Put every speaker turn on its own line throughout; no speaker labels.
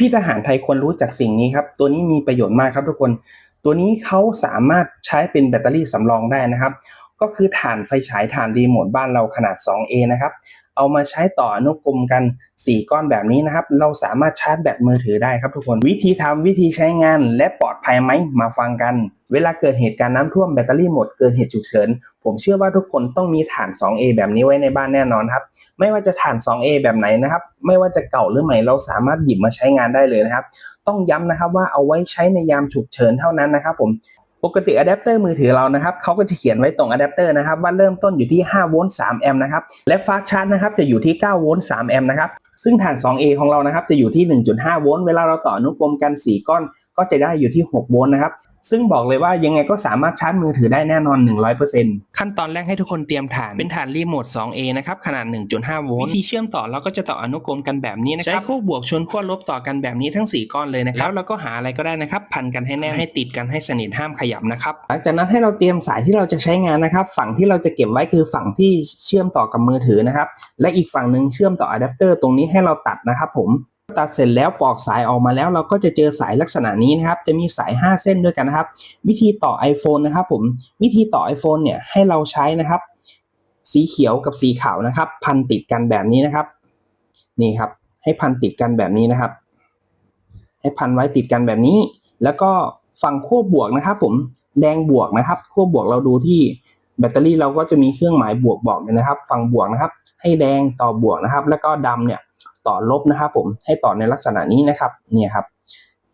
พี่ๆทหารไทยควรรู้จักสิ่งนี้ครับ ตัวนี้มีประโยชน์มากครับทุกคน ตัวนี้เขาสามารถใช้เป็นแบตเตอรี่สำรองได้นะครับ ก็คือถ่านไฟฉายถ่านรีโมทบ้านเราขนาด 2A นะครับ เอามาใช้ต่ออนุกรมกัน 4 ก้อนแบบนี้นะครับ เราสามารถชาร์จแบตมือถือได้ครับทุกคน วิธีทำวิธีใช้งานและปลอดภัยไหมมาฟังกัน เวลาเกิดเหตุการณ์น้ำท่วมแบตเตอรี่หมดเกิดเหตุฉุกเฉิน ผมเชื่อว่าทุกคนต้องมีถ่าน 2A แบบนี้ไว้ในบ้านแน่นอนครับ ไม่ว่าจะถ่าน 2A แบบไหนนะครับ ไม่ว่าจะเก่าหรือใหม่เราสามารถหยิบมาใช้งานได้เลยนะครับ ต้องย้ำนะครับว่าเอาไว้ใช้ในยามฉุกเฉินเท่านั้นนะครับผม ปกติอะแดปเตอร์มือถือเรานะครับเขาก็จะเขียนไว้ตรงอะแดปเตอร์นะครับว่าเริ่มต้นอยู่ที่5โวลต์3แอมป์นะครับและฟาสต์ชาร์จนะครับจะอยู่ที่9โวลต์3แอมป์นะครับซึ่งฐาน 2A ของเรานะครับจะอยู่ที่ 1.5 โวลต์เวลาเราต่ออนุกรมกัน 4 ก้อน ก็จะได้อยู่ที่ 6 โวลต์นะครับซึ่งบอกเลยว่ายังไงก็สามารถชาร์จมือถือได้แน่นอน 100%ขั้นตอนแรกให้ทุกคนเตรียมฐานเป็นฐานรีโมท 2A นะครับขนาด 1.5 โวลต์วิธีเชื่อมต่อเราก็จะต่ออนุกรมกันแบบนี้นะครับใช้คู่บวกชนขั้วลบต่อกันแบบนี้ทั้ง 4 ก้อนเลยนะครับแล้วเราก็หาอะไรก็ได้นะครับพันกันให้แน่นให้ติดกันให้สนิทห้ามขยับนะครับ หลังจากนั้นให้เราเตรียมสายที่เราจะใช้งานนะครับ ฝั่งที่เราจะเก็บไว้คือฝั่งที่เชื่อมต่อกับมือถือนะครับ และอีกฝั่งหนึ่งเชื่อมต่ออะแดปเตอร์ตรงนี้ให้เราตัดนะครับผมตัดเสร็จแล้วปอกสายออกมาแล้วเราก็จะเจอสายลักษณะนี้นะครับ จะมีสาย 5 เส้นด้วยกันนะครับ วิธีต่อ iPhone นะครับผมวิธีต่อ iPhone เนี่ยให้เราใช้นะครับ สีเขียวกับสีขาวนะครับ พันติดกันแบบนี้นะครับ นี่ครับ ให้พันติดกันแบบนี้นะครับ ให้พันไว้ติดกันแบบนี้ แล้วก็ ฝั่งขั้วบวกนะครับผมแดงบวกนะครับขั้วบวกเราดูที่แบตเตอรี่เราก็จะมีเครื่องหมายบวกบอกอยู่นะครับ ฝั่งบวกนะครับ ให้แดงต่อบวกนะครับ แล้วก็ดำเนี่ยต่อลบนะครับ ผมให้ต่อในลักษณะนี้นะครับเนี่ยครับ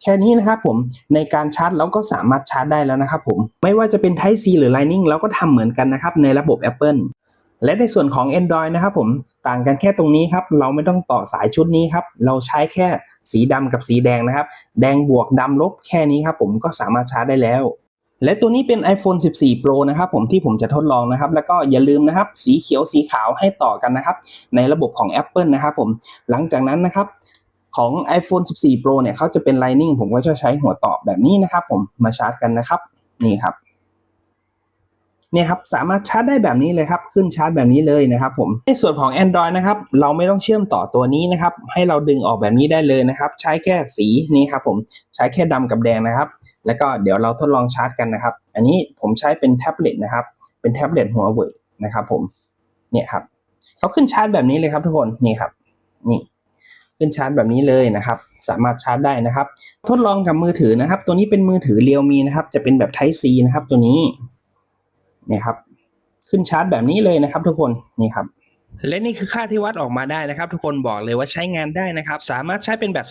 แค่นี้นะครับผมในการชาร์จเราก็สามารถชาร์จได้แล้วนะครับผมไม่ว่าจะเป็น Type C หรือ Lightning เราก็ทำเหมือนกันนะครับในระบบ Apple และในส่วนของ Android นะครับผมต่างกันแค่ตรงนี้ครับ เราไม่ต้องต่อสายชุดนี้ครับ เราใช้แค่สีดำกับสีแดงนะครับ แดงบวกดำลบแค่นี้ครับผมก็สามารถชาร์จได้แล้ว และตัวนี้เป็น iPhone 14 Pro นะครับผมที่ผมจะทดลองนะครับ แล้วก็อย่าลืมนะครับ สีเขียวสีขาวให้ต่อกันนะครับ ในระบบของ Apple นะครับผมหลังจากนั้นนะครับของ iPhone 14 Pro เนี่ยเขาจะเป็น Lightning ผมก็จะใช้หัวต่อแบบนี้นะครับ ผมมาชาร์จกันนะครับ นี่ครับ เนี่ยครับสามารถชาร์จได้แบบนี้เลยครับ ขึ้นชาร์จแบบนี้เลยนะครับผมในส่วนของ Android นะครับเราไม่ต้องเชื่อมต่อตัวนี้นะครับให้เราดึงออกแบบนี้ได้เลยนะครับ ใช้แค่สีนี้ครับผมใช้แค่ดำกับแดงนะครับ แล้วก็เดี๋ยวเราทดลองชาร์จกันนะครับ อันนี้ผมใช้เป็นแท็บเล็ตนะครับเป็นแท็บเล็ตหัวเว่ยนะครับผมเนี่ยครับเขาขึ้นชาร์จแบบนี้เลยครับทุกคนนี่ครับนี่ขึ้นชาร์จแบบนี้เลยนะครับ สามารถชาร์จได้นะครับ ทดลองกับมือถือนะครับ ตัวนี้เป็นมือถือเรียวมีนะครับ จะเป็นแบบ Type C นะครับ ตัวนี้ นี่ยครับ ขึ้นชาร์จแบบนี้เลยนะครับทุกคนนี่ครับและนี่คือค่าที่วัดออกมาได้นะครับ ทุกคนบอกเลยว่าใช้งานได้นะครับ สามารถใช้เป็นแบตสำ